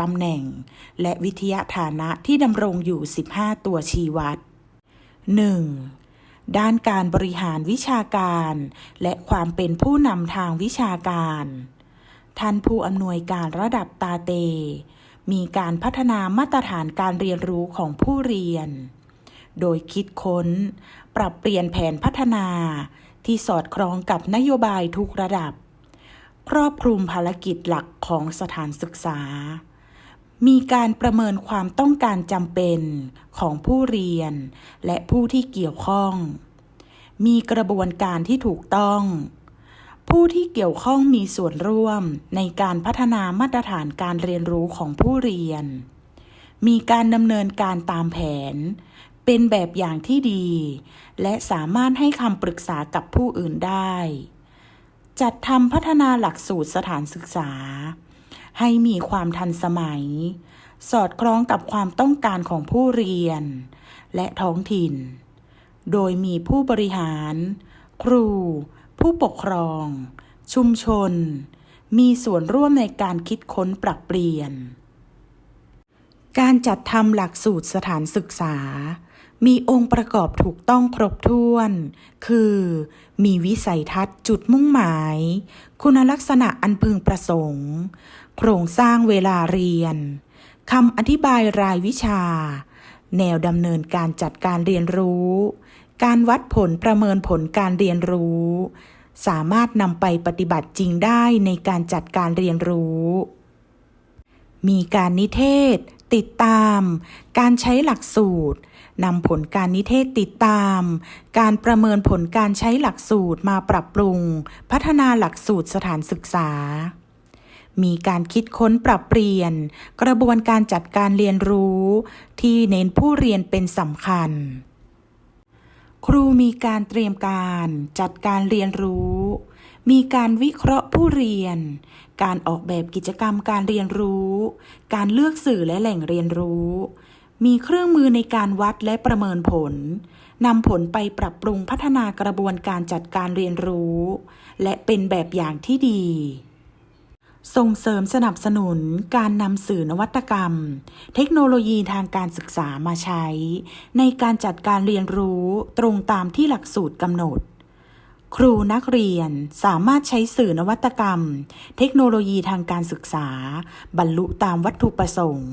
ตำแหน่ง และวิทยาฐานะที่ดำรงอยู่ 15 ตัวชี้วัด 1. ด้านการบริหารวิชาการ และความเป็นผู้นำทางวิชาการ ท่านผู้อำนวยการระดับตาเต มีการพัฒนามาตรฐานการเรียนรู้ของผู้เรียน โดยคิดค้น ปรับเปลี่ยนแผนพัฒนาที่สอดคล้องกับนโยบายทุกระดับ ครอบคลุมภารกิจหลักของสถานศึกษา มีการประเมินความต้องการจำเป็นของผู้เรียน และผู้ที่เกี่ยวข้อง มีกระบวนการที่ถูกต้อง ผู้ที่เกี่ยวข้องมีส่วนร่วมในการพัฒนามาตรฐานการเรียนรู้ของผู้เรียน มีการดำเนินการตามแผน เป็นแบบอย่างที่ดี และสามารถให้คำปรึกษากับผู้อื่นได้ จัดทำพัฒนาหลักสูตรสถานศึกษา ให้มีความทันสมัย สอดคล้องกับความต้องการของผู้เรียน และท้องถิ่น โดยมีผู้บริหาร ครู ผู้ปกครอง ชุมชน มีส่วนร่วมในการคิดค้นปรับเปลี่ยน การจัดทำหลักสูตรสถานศึกษามีองค์ประกอบถูกต้องครบถ้วน คือ มีวิสัยทัศน์จุดมุ่งหมาย คุณลักษณะอันพึงประสงค์ โครงสร้างเวลาเรียนคำอธิบายรายวิชา แนวดำเนินการจัดการเรียนรู้ การวัดผลประเมินผลการเรียนรู้ สามารถนำไปปฏิบัติจริงได้ในการจัดการเรียนรู้ มีการนิเทศ ติดตาม การใช้หลักสูตรนำผลการนิเทศติดตาม การประเมินผลการใช้หลักสูตรมาปรับปรุง พัฒนาหลักสูตรสถานศึกษา มีการคิดค้นปรับเปลี่ยน กระบวนการจัดการเรียนรู้ ที่เน้นผู้เรียนเป็นสำคัญ ครูมีการเตรียมการจัดการเรียนรู้ มีการวิเคราะห์ผู้เรียน การออกแบบกิจกรรมการเรียนรู้ การเลือกสื่อและแหล่งเรียนรู้ มีเครื่องมือในการวัดและประเมินผลนำผลไปปรับปรุงพัฒนากระบวนการจัดการเรียนรู้ และเป็นแบบอย่างที่ดี ส่งเสริมสนับสนุนการนำสื่อนวัตกรรม เทคโนโลยีทางการศึกษามาใช้ ในการจัดการเรียนรู้ตรงตามที่หลักสูตรกำหนด ครูนักเรียนสามารถใช้สื่อนวัตกรรม เทคโนโลยีทางการศึกษา บรรลุตามวัตถุประสงค์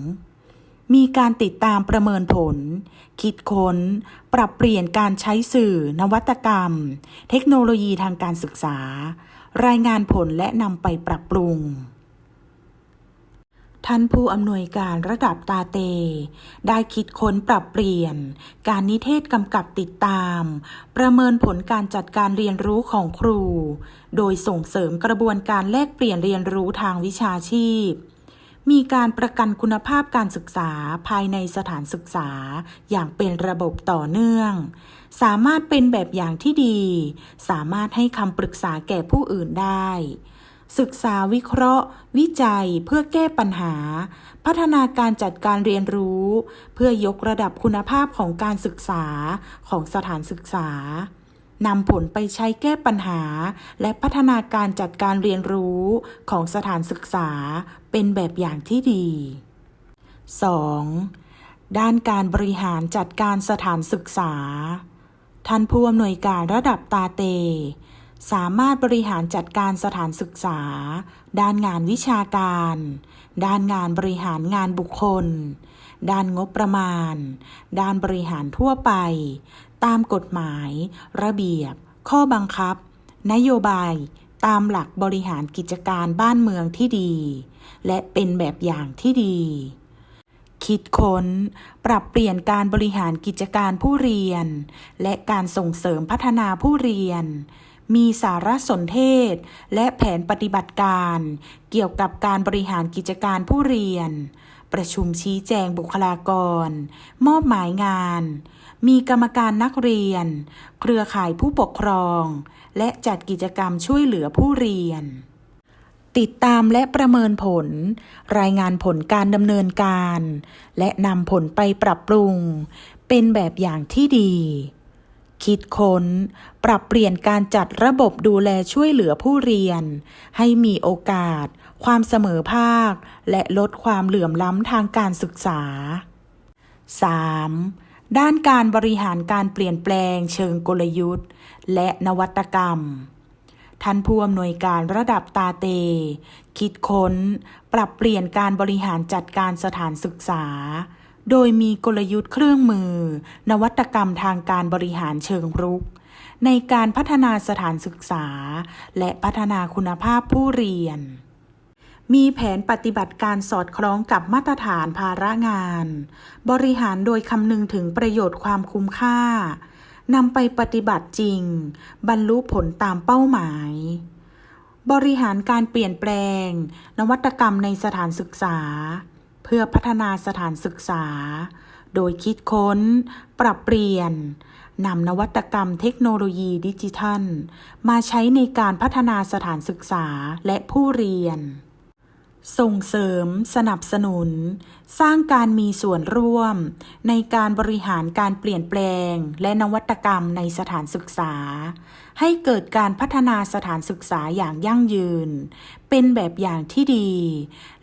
มีการติดตามประเมินผล คิดค้น ปรับเปลี่ยนการใช้สื่อนวัตกรรม เทคโนโลยีทางการศึกษา รายงานผลและนำไปปรับปรุง ท่านผู้อำนวยการระดับตาเต ได้คิดค้นปรับเปลี่ยน การนิเทศกำกับติดตาม ประเมินผลการจัดการเรียนรู้ของครู โดยส่งเสริมกระบวนการแลกเปลี่ยนเรียนรู้ทางวิชาชีพมีการประกันคุณภาพการศึกษาภายในสถานศึกษาอย่างเป็นระบบต่อเนื่อง สามารถเป็นแบบอย่างที่ดี สามารถให้คำปรึกษาแก่ผู้อื่นได้ ศึกษาวิเคราะห์ วิจัยเพื่อแก้ปัญหา พัฒนาการจัดการเรียนรู้ เพื่อยกระดับคุณภาพของการศึกษาของสถานศึกษานำผลไปใช้แก้ปัญหา และพัฒนาการจัดการเรียนรู้ของสถานศึกษาเป็นแบบอย่างที่ดี 2. ด้านการบริหารจัดการสถานศึกษา ท่านผู้อำนวยการระดับตาเต สามารถบริหารจัดการสถานศึกษา ด้านงานวิชาการ ด้านงานบริหารงานบุคคล ด้านงบประมาณ ด้านบริหารทั่วไป ตามกฎหมาย ระเบียบ ข้อบังคับ นโยบายตามหลักบริหารกิจการบ้านเมืองที่ดี และเป็นแบบอย่างที่ดี คิดค้น ปรับเปลี่ยนการบริหารกิจการผู้เรียน และการส่งเสริมพัฒนาผู้เรียน มีสารสนเทศ และแผนปฏิบัติการ เกี่ยวกับการบริหารกิจการผู้เรียน ประชุมชี้แจงบุคลากร มอบหมายงาน มีกรรมการนักเรียน เครือข่ายผู้ปกครอง และจัดกิจกรรมช่วยเหลือผู้เรียน ติดตามและประเมินผล รายงานผลการดำเนินการ และนำผลไปปรับปรุง เป็นแบบอย่างที่ดี คิดค้น ปรับเปลี่ยนการจัดระบบดูแลช่วยเหลือผู้เรียน ให้มีโอกาส ความเสมอภาค และลดความเหลื่อมล้ำทางการศึกษา 3. ด้านการบริหารการเปลี่ยนแปลงเชิงกลยุทธ์ และนวัตกรรม ท่านผู้อำนวยการระดับตาเต คิดค้น ปรับเปลี่ยนการบริหารจัดการสถานศึกษา โดยมีกลยุทธ์เครื่องมือ นวัตกรรมทางการบริหารเชิงรุก ในการพัฒนาสถานศึกษา และพัฒนาคุณภาพผู้เรียน มีแผนปฏิบัติการสอดคล้องกับมาตรฐานภาระงาน บริหารโดยคำนึงถึงประโยชน์ความคุ้มค่า นำไปปฏิบัติจริง บรรลุผลตามเป้าหมาย บริหารการเปลี่ยนแปลง นวัตกรรมในสถานศึกษา เพื่อพัฒนาสถานศึกษา โดยคิดค้น ปรับเปลี่ยนนำนวัตกรรมเทคโนโลยีดิจิทัล มาใช้ในการพัฒนาสถานศึกษาและผู้เรียน ส่งเสริม สนับสนุน สร้างการมีส่วนร่วม ในการบริหารการเปลี่ยนแปลง และนวัตกรรมในสถานศึกษา ให้เกิดการพัฒนาสถานศึกษาอย่างยั่งยืน เป็นแบบอย่างที่ดี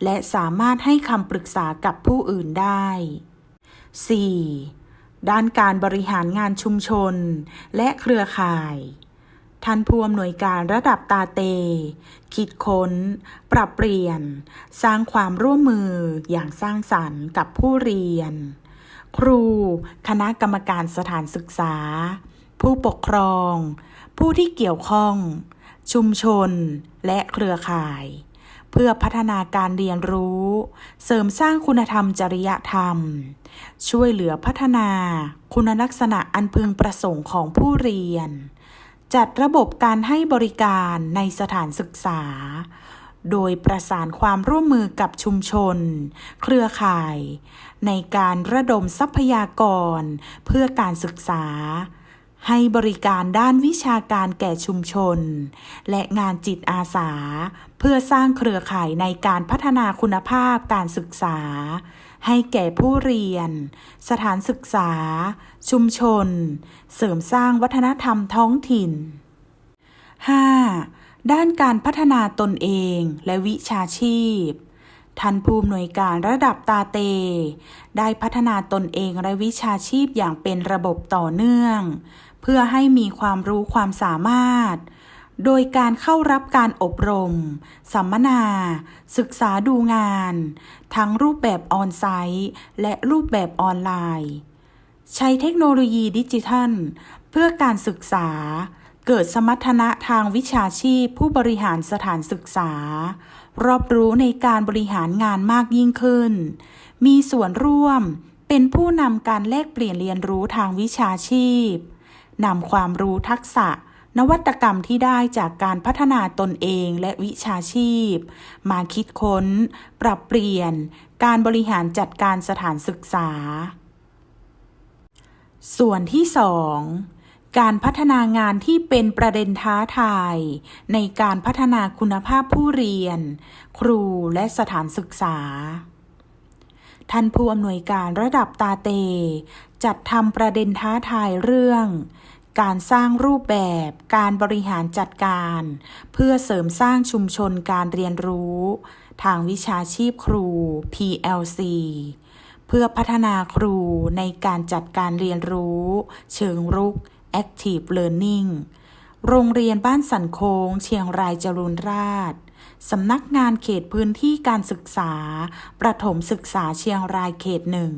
และสามารถให้คำปรึกษากับผู้อื่นได้ 4. ด้านการบริหารงานชุมชน และเครือข่าย ท่านผู้อำนวยการระดับตาเต คิดค้น ปรับเปลี่ยน สร้างความร่วมมืออย่างสร้างสรรค์กับผู้เรียน ครู คณะกรรมการสถานศึกษา ผู้ปกครอง ผู้ที่เกี่ยวข้อง ชุมชน และเครือข่าย เพื่อพัฒนาการเรียนรู้ เสริมสร้างคุณธรรมจริยธรรม ช่วยเหลือพัฒนา คุณลักษณะอันพึงประสงค์ของผู้เรียน จัดระบบการให้บริการในสถานศึกษา โดยประสานความร่วมมือกับชุมชน เครือข่าย ในการระดมทรัพยากร เพื่อการศึกษา ให้บริการด้านวิชาการแก่ชุมชน และงานจิตอาสา เพื่อสร้างเครือข่ายในการพัฒนาคุณภาพการศึกษา ให้แก่ผู้เรียน สถานศึกษา ชุมชน เสริมสร้างวัฒนธรรมท้องถิ่น 5. ด้านการพัฒนาตนเองและวิชาชีพท่านผู้อำนวยการระดับตาเต ได้พัฒนาตนเองและวิชาชีพอย่างเป็นระบบต่อเนื่อง เพื่อให้มีความรู้ความสามารถ โดยการเข้ารับการอบรม สัมมนา ศึกษาดูงาน ทั้งรูปแบบออนไซต์และรูปแบบออนไลน์ ใช้เทคโนโลยีดิจิทัล เพื่อการศึกษา เกิดสมรรถนะทางวิชาชีพผู้บริหารสถานศึกษา รอบรู้ในการบริหารงานมากยิ่งขึ้น มีส่วนร่วมเป็นผู้นำการแลกเปลี่ยนเรียนรู้ทางวิชาชีพนำความรู้ทักษะ นวัตกรรมที่ได้จากการพัฒนาตนเองและวิชาชีพ มาคิดค้น ปรับเปลี่ยน การบริหารจัดการสถานศึกษา ส่วนที่ 2 การพัฒนางานที่เป็นประเด็นท้าทาย ในการพัฒนาคุณภาพผู้เรียน ครูและสถานศึกษาท่านผู้อำนวยการระดับตาเต จัดทำประเด็นท้าทายเรื่อง การสร้างรูปแบบ การบริหารจัดการ เพื่อเสริมสร้างชุมชนการเรียนรู้ ทางวิชาชีพครู PLC เพื่อพัฒนาครูในการจัดการเรียนรู้ เชิงรุก Active Learning โรงเรียนบ้านสันโค้งเชียงรายจรุนราษฎร์สำนักงานเขตพื้นที่การศึกษา ประถมศึกษาเชียงรายเขตหนึ่ง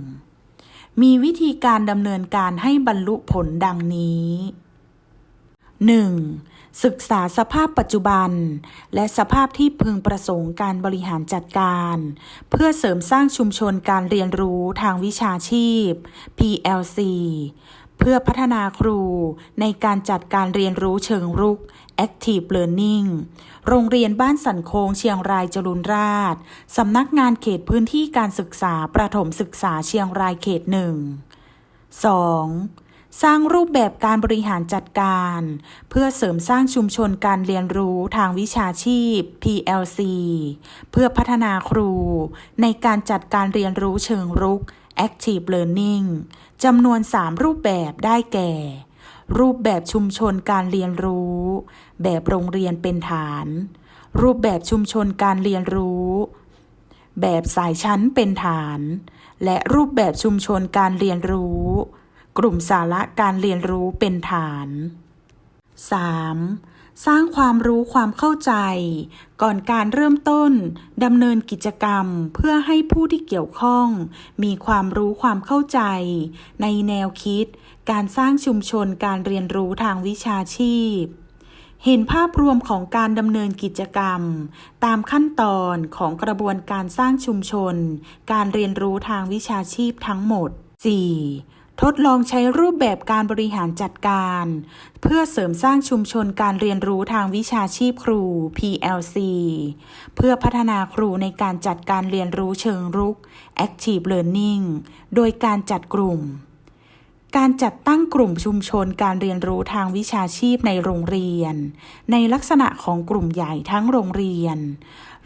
มีวิธีการดำเนินการให้บรรลุผลดังนี้ 1. ศึกษาสภาพปัจจุบัน และสภาพที่พึงประสงค์การบริหารจัดการ เพื่อเสริมสร้างชุมชนการเรียนรู้ทางวิชาชีพ PLC เพื่อพัฒนาครูในการจัดการเรียนรู้เชิงรุก Active Learning โรงเรียนบ้านสันโค้งเชียงรายจรุนราษฎร์สำนักงานเขตพื้นที่การศึกษาประถมศึกษาเชียงรายเขตหนึ่ง 2. สร้างรูปแบบการบริหารจัดการ เพื่อเสริมสร้างชุมชนการเรียนรู้ทางวิชาชีพ PLC เพื่อพัฒนาครู ในการจัดการเรียนรู้เชิงรุก Active Learning จำนวน 3 รูปแบบได้แก่ รูปแบบชุมชนการเรียนรู้ แบบโรงเรียนเป็นฐาน รูปแบบชุมชนการเรียนรู้ แบบสายชั้นเป็นฐาน และรูปแบบชุมชนการเรียนรู้ กลุ่มสาระการเรียนรู้เป็นฐาน 3. สร้างความรู้ความเข้าใจ ก่อนการเริ่มต้นดำเนินกิจกรรมเพื่อให้ผู้ที่เกี่ยวข้อง มีความรู้ความเข้าใจ ในแนวคิด การสร้างชุมชนการเรียนรู้ทางวิชาชีพ เห็นภาพรวมของการดำเนินกิจกรรม ตามขั้นตอนของกระบวนการสร้างชุมชน การเรียนรู้ทางวิชาชีพทั้งหมด 4. ทดลองใช้รูปแบบการบริหารจัดการ เพื่อเสริมสร้างชุมชนการเรียนรู้ทางวิชาชีพครู PLC เพื่อพัฒนาครูในการจัดการเรียนรู้เชิงรุก Active Learning โดยการจัดกลุ่ม การจัดตั้งกลุ่มชุมชนการเรียนรู้ทางวิชาชีพในโรงเรียน ในลักษณะของกลุ่มใหญ่ทั้งโรงเรียน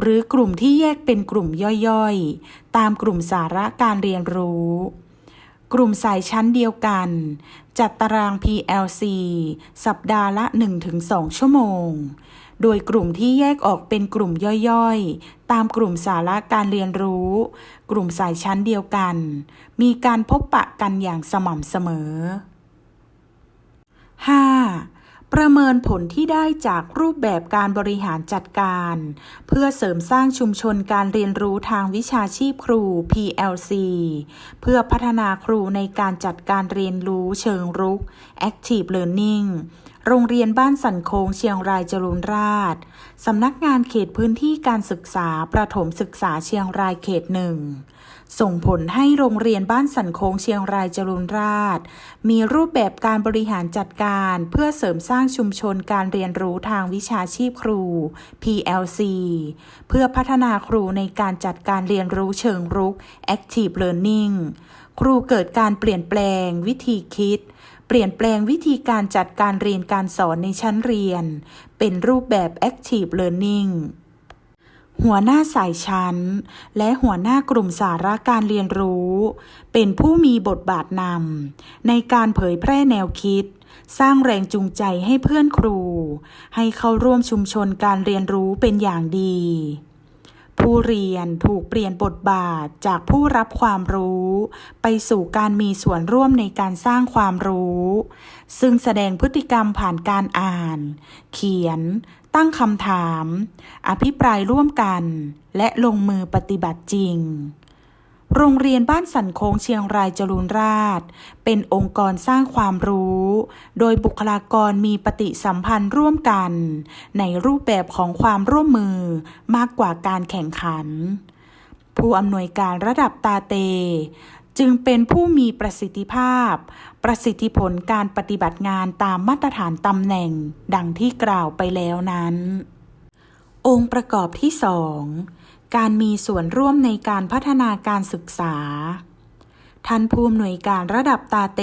หรือกลุ่มที่แยกเป็นกลุ่มย่อยๆ ตามกลุ่มสาระการเรียนรู้ กลุ่มสายชั้นเดียวกัน จัดตาราง PLC สัปดาห์ละ 1-2 ชั่วโมง โดยกลุ่มที่แยกออกเป็นกลุ่มย่อยๆ ตามกลุ่มสาระการเรียนรู้ กลุ่มสายชั้นเดียวกัน มีการพบปะกันอย่างสม่ำเสมอ 5. ประเมินผลที่ได้จากรูปแบบการบริหารจัดการ เพื่อเสริมสร้างชุมชนการเรียนรู้ทางวิชาชีพครู PLC เพื่อพัฒนาครูในการจัดการเรียนรู้เชิงรุก Active Learning โรงเรียนบ้านสันโค้งเชียงรายจรุนราษฎร์สำนักงานเขตพื้นที่การศึกษาประถมศึกษาเชียงรายเขตหนึ่ง ส่งผลให้โรงเรียนบ้านสันโค้งเชียงรายจรุนราษฎร์มีรูปแบบการบริหารจัดการเพื่อเสริมสร้างชุมชนการเรียนรู้ทางวิชาชีพครู PLC เพื่อพัฒนาครูในการจัดการเรียนรู้เชิงรุก Active Learning ครูเกิดการเปลี่ยนแปลงวิธีคิด ปลี่ยนแปลงวิธีการจัดการเรียนการสอนในชั้นเรียน เป็นรูปแบบ Active Learning หัวหน้าสายชั้น และหัวหน้ากลุ่มสาระการเรียนรู้ เป็นผู้มีบทบาทนำในการเผยแพร่แนวคิด สร้างแรงจูงใจให้เพื่อนครู ให้เข้าร่วมชุมชนการเรียนรู้เป็นอย่างดี ผู้เรียนถูกเปลี่ยนบทบาทจากผู้รับความรู้ ไปสู่การมีส่วนร่วมในการสร้างความรู้ ซึ่งแสดงพฤติกรรมผ่านการอ่าน เขียน ตั้งคำถาม อภิปรายร่วมกัน และลงมือปฏิบัติจริง โรงเรียนบ้านสันโค้งเชียงรายจรูนราษฎร์เป็นองค์กรสร้างความรู้ โดยบุคลากรมีปฏิสัมพันธ์ร่วมกัน ในรูปแบบของความร่วมมือมากกว่าการแข่งขัน ผู้อำนวยการระดับตาเต จึงเป็นผู้มีประสิทธิภาพ ประสิทธิผลการปฏิบัติงานตามมาตรฐานตำแหน่ง ดังที่กล่าวไปแล้วนั้น องค์ประกอบที่สอง การมีส่วนร่วมในการพัฒนาการศึกษา ท่านผู้อำนวยการระดับตาเต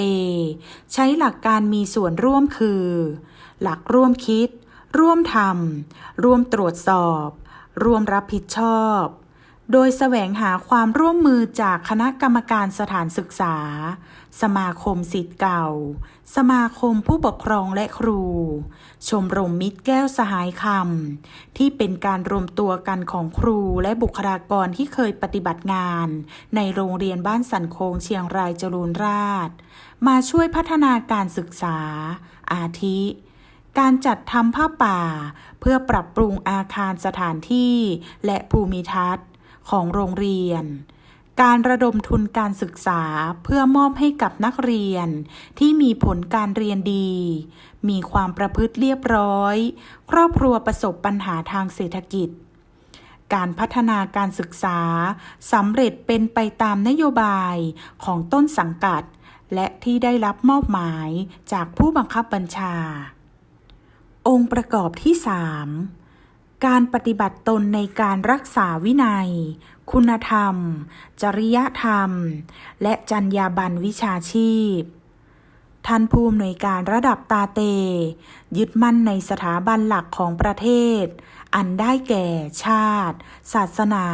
ใช้หลักการมีส่วนร่วมคือ หลักร่วมคิด ร่วมทำร่วมตรวจสอบ ร่วมรับผิดชอบ โดยแสวงหาความร่วมมือจากคณะกรรมการสถานศึกษา สมาคมสิทธิ์เก่า สมาคมผู้ปกครองและครู ชมรมมิตรแก้วสหายคำที่เป็นการรวมตัวกันของครูและบุคลากรที่เคยปฏิบัติงาน ในโรงเรียนบ้านสันโคงเชียงรายจรูนราษฎร์มาช่วยพัฒนาการศึกษา อาทิการจัดทำผ้าป่า เพื่อปรับปรุงอาคารสถานที่และภูมิทัศน์ ของโรงเรียน การระดมทุนการศึกษาเพื่อมอบให้กับนักเรียน ที่มีผลการเรียนดี มีความประพฤติเรียบร้อย ครอบครัวประสบปัญหาทางเศรษฐกิจ การพัฒนาการศึกษาสำเร็จเป็นไปตามนโยบายของต้นสังกัด และที่ได้รับมอบหมายจากผู้บังคับบัญชา องค์ประกอบที่ 3 การปฏิบัติตนในการรักษาวินัย คุณธรรม จริยธรรม และจรรยาบรรณวิชาชีพ ท่านผู้อำนวยการระดับตาเต ยึดมั่นในสถาบันหลักของประเทศ อันได้แก่ชาติ ศาสนา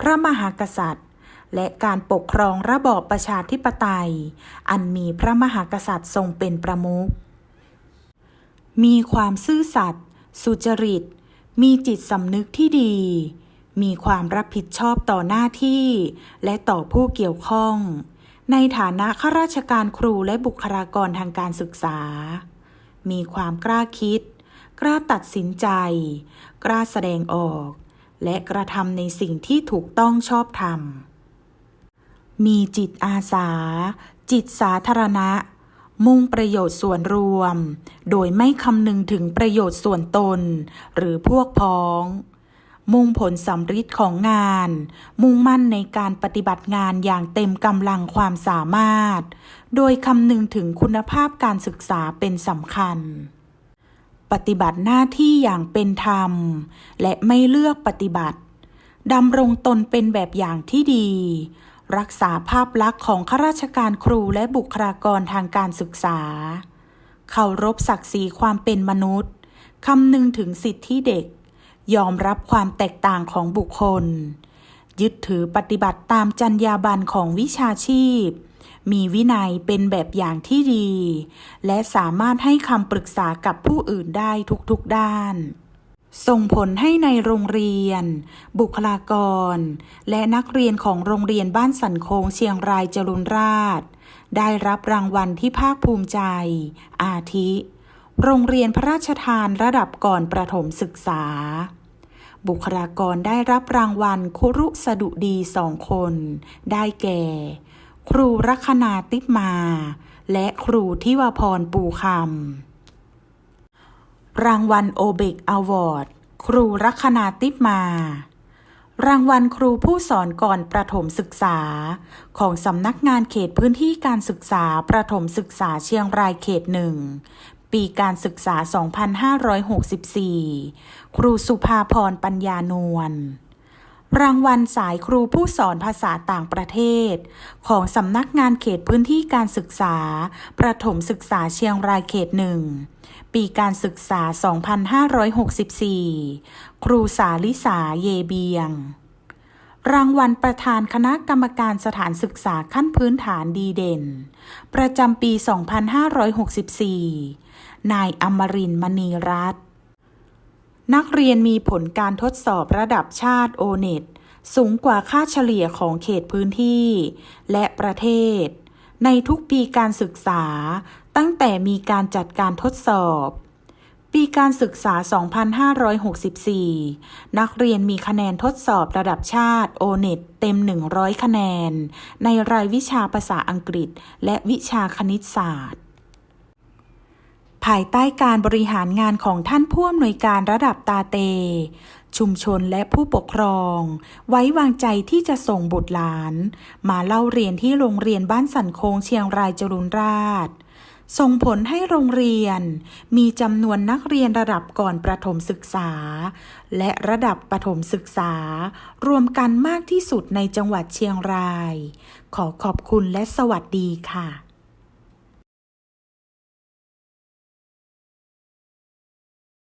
พระมหากษัตริย์ และการปกครองระบอบประชาธิปไตย อันมีพระมหากษัตริย์ทรงเป็นประมุขมีความซื่อสัตย์สุจริต มีจิตสำนึกที่ดี มีความรับผิดชอบต่อหน้าที่ และต่อผู้เกี่ยวข้อง ในฐานะข้าราชการครูและบุคลากรทางการศึกษา มีความกล้าคิด กล้าตัดสินใจ กล้าแสดงออก และกระทำในสิ่งที่ถูกต้องชอบธรรมมีจิตอาสา จิตสาธารณะ มุ่งประโยชน์ส่วนรวม โดยไม่คำนึงถึงประโยชน์ส่วนตน หรือพวกพ้อง มุ่งผลสำฤทธิ์ของงาน มุ่งมั่นในการปฏิบัติงานอย่างเต็มกำลังความสามารถ โดยคำนึงถึงคุณภาพการศึกษาเป็นสำคัญ ปฏิบัติหน้าที่อย่างเป็นธรรม และไม่เลือกปฏิบัติดำรงตนเป็นแบบอย่างที่ดี รักษาภาพลักษณ์ของข้าราชการครูและบุคลากรทางการศึกษา เคารพศักดิ์ศรีความเป็นมนุษย์ คำนึงถึงสิทธิเด็ก ยอมรับความแตกต่างของบุคคล ยึดถือปฏิบัติตามจรรยาบรรณของวิชาชีพ มีวินัยเป็นแบบอย่างที่ดี และสามารถให้คำปรึกษากับผู้อื่นได้ทุกๆด้าน ส่งผลให้ในโรงเรียน บุคลากร และนักเรียนของโรงเรียนบ้านสันโค้งเชียงรายจรุนราษฎร์ได้รับรางวัลที่ภาคภูมิใจ อาทิ โรงเรียนพระราชทานระดับก่อนประถมศึกษา บุคลากรได้รับรางวัลคุรุสดุดีสองคน ได้แก่ ครูรัคนาติมา และครูทิวพรปูคำ รางวัลโอเบกอวอร์ด ครูรัคนาติมา รางวัลครูผู้สอนก่อนประถมศึกษา ของสำนักงานเขตพื้นที่การศึกษาประถมศึกษาเชียงรายเขตหนึ่ง ปีการศึกษา 2564 ครูสุภาพรปัญญานวลรางวัลสายครูผู้สอนภาษาต่างประเทศ ของสำนักงานเขตพื้นที่การศึกษา ประถมศึกษาเชียงรายเขตหนึ่ง ปีการศึกษา 2564 ครูสาลิสาเยเบียง รางวัลประธานคณะกรรมการสถานศึกษาขั้นพื้นฐานดีเด่น ประจำปี 2564 นายอมรินมณีรัตน์นักเรียนมีผลการทดสอบระดับชาติโอเน็ตสูงกว่าค่าเฉลี่ยของเขตพื้นที่ และประเทศ ในทุกปีการศึกษา ตั้งแต่มีการจัดการทดสอบ ปีการศึกษา 2564 นักเรียนมีคะแนนทดสอบระดับชาติโอเน็ตเต็ม 100 คะแนน ในรายวิชาภาษาอังกฤษ และวิชาคณิตศาสตร์ ภายใต้การบริหารงานของท่านผู้อำนวยการระดับตาเต ชุมชนและผู้ปกครอง ไว้วางใจที่จะส่งบุตรหลาน มาเล่าเรียนที่โรงเรียนบ้านสันโคงเชียงรายจรุนราษฎร์ ส่งผลให้โรงเรียน มีจำนวนนักเรียนระดับก่อนประถมศึกษา และระดับประถมศึกษา รวมกันมากที่สุดในจังหวัดเชียงราย ขอขอบคุณและสวัสดีค่ะ